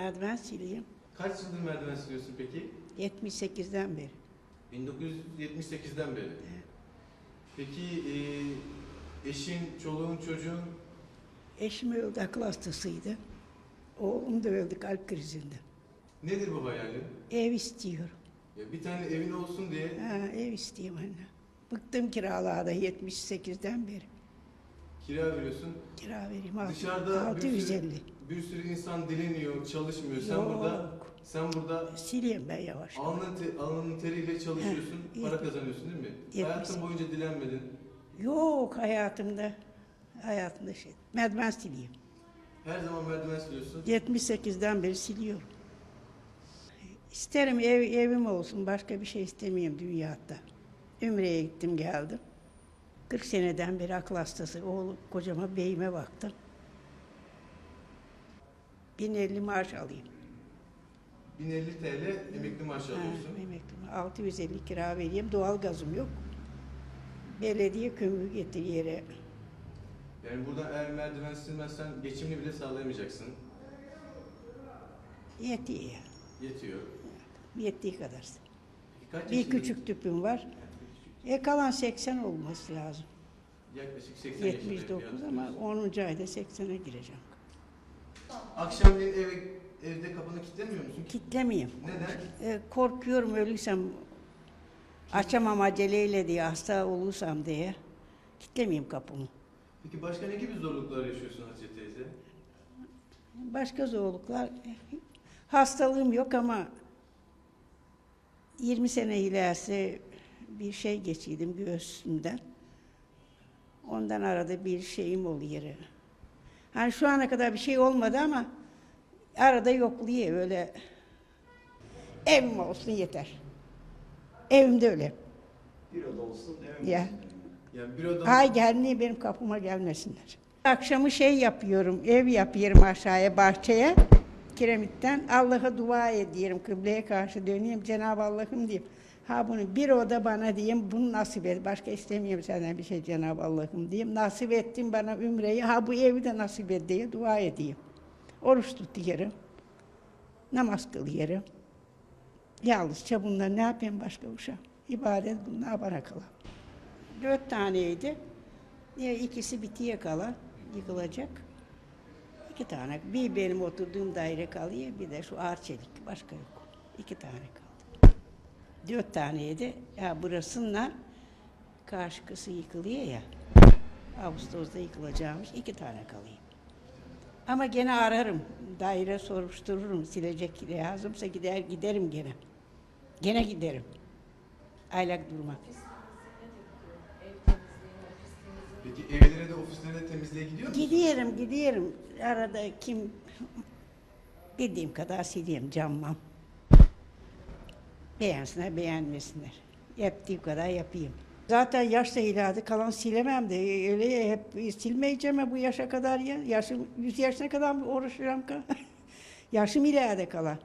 Merdiven sileyim. Kaç yıldır merdiven siliyorsun peki? 78'den beri. 1978'den beri. Peki e, eşin, çoluğun, çocuğun Eşim öldü, akıl hastasıydı. Oğlum da öldü kalp krizinden. nedir bu hayalin? Ev istiyorum. Ya bir tane evin olsun diye Ha, ev istiyorum anne. Bıktım kiralarda 78'den beri. kira veriyorsun. Kira vereyim Dışarıda bir sürü, 650. bir sürü insan dileniyor, çalışmıyor. Sen Yok. burada sen burada Sileyim ben yavaş. alnın, te, alnın teriyle çalışıyorsun, Heh, para kazanıyorsun değil mi? yetmiş. Hayatın boyunca dilenmedin. Yok hayatımda. Hayatımda şey. Merdiven sileyim. Her zaman merdiven siliyorsun. 78'den beri siliyorum. İsterim ev, evim olsun. Başka bir şey istemiyorum dünyada. Ümre'ye gittim geldim. 40 seneden beri akıl hastası. Oğlum kocama beyime baktım. 1050 maaş alayım. 1050 TL emekli maaşı Ha, alıyorsun. emekli. 650 kira vereyim. Doğal gazım yok. Belediye kömür getir yere. Yani burada eğer merdiven silmezsen geçimini bile sağlayamayacaksın. Yetiyor ya. Yetiyor. Yettiği kadar. Peki kaç Bir yaşında- küçük tüpüm var. E kalan 80 olması lazım. Yaklaşık 80 yaşında. 79 ama 10. ayda 80'e gireceğim. Akşamleyin eve, evde kapını kilitlemiyor musun? Kitlemeyeyim. Neden? E, korkuyorum ölürsem açamam aceleyle diye hasta olursam diye. Kitlemeyeyim kapımı. Peki başka ne gibi zorluklar yaşıyorsun Hatice teyze? Başka zorluklar hastalığım yok ama 20 sene ilerisi bir şey geçirdim göğsümden. Ondan arada bir şeyim oluyor. Hani şu ana kadar bir şey olmadı ama arada yokluyor öyle. Evim olsun yeter. Evimde öyle. Bir oda olsun, evim Ya. olsun. Yani bir oda... Ay gelmeyi benim kapıma gelmesinler. Akşamı şey yapıyorum, ev yapıyorum aşağıya bahçeye. Kiremitten Allah'a dua ediyorum, kıbleye karşı döneyim. Cenab-ı Allah'ım diyeyim. Ha bunu bir oda bana diyeyim, bunu nasip et. Başka istemiyorum senden bir şey Cenab-ı Allah'ım diyeyim. Nasip ettin bana ümreyi, ha bu evi de nasip et diye dua edeyim. Oruç tutuyorum. Namaz kılıyorum. Yalnızca bunlar ne yapayım başka uşağım? İbadet bunlar bana kalan. Dört taneydi. Ya ikisi bitiye kala yıkılacak. İki tane. Bir benim oturduğum daire kalıyor, bir de şu ağır çelik. Başka yok. İki tane kaldı. Dört taneydi. Ya burasınla karşı kısı yıkılıyor ya. Ağustos'ta yıkılacakmış. iki tane kalıyor. Ama gene ararım. Daire soruştururum. Silecek lazımsa gider giderim gene. Gene giderim. Aylak durmak. Peki evlere de ofislere de temizliğe gidiyor musun? Gidiyorum, gidiyorum. Arada kim bildiğim kadar sileyim cammam. Beğensinler, beğenmesinler. Yaptığım kadar yapayım. Zaten yaş da kalan silemem de öyle hep silmeyeceğim bu yaşa kadar ya. Yaşım 100 yaşına kadar uğraşacağım? Yaşım ileride kalan.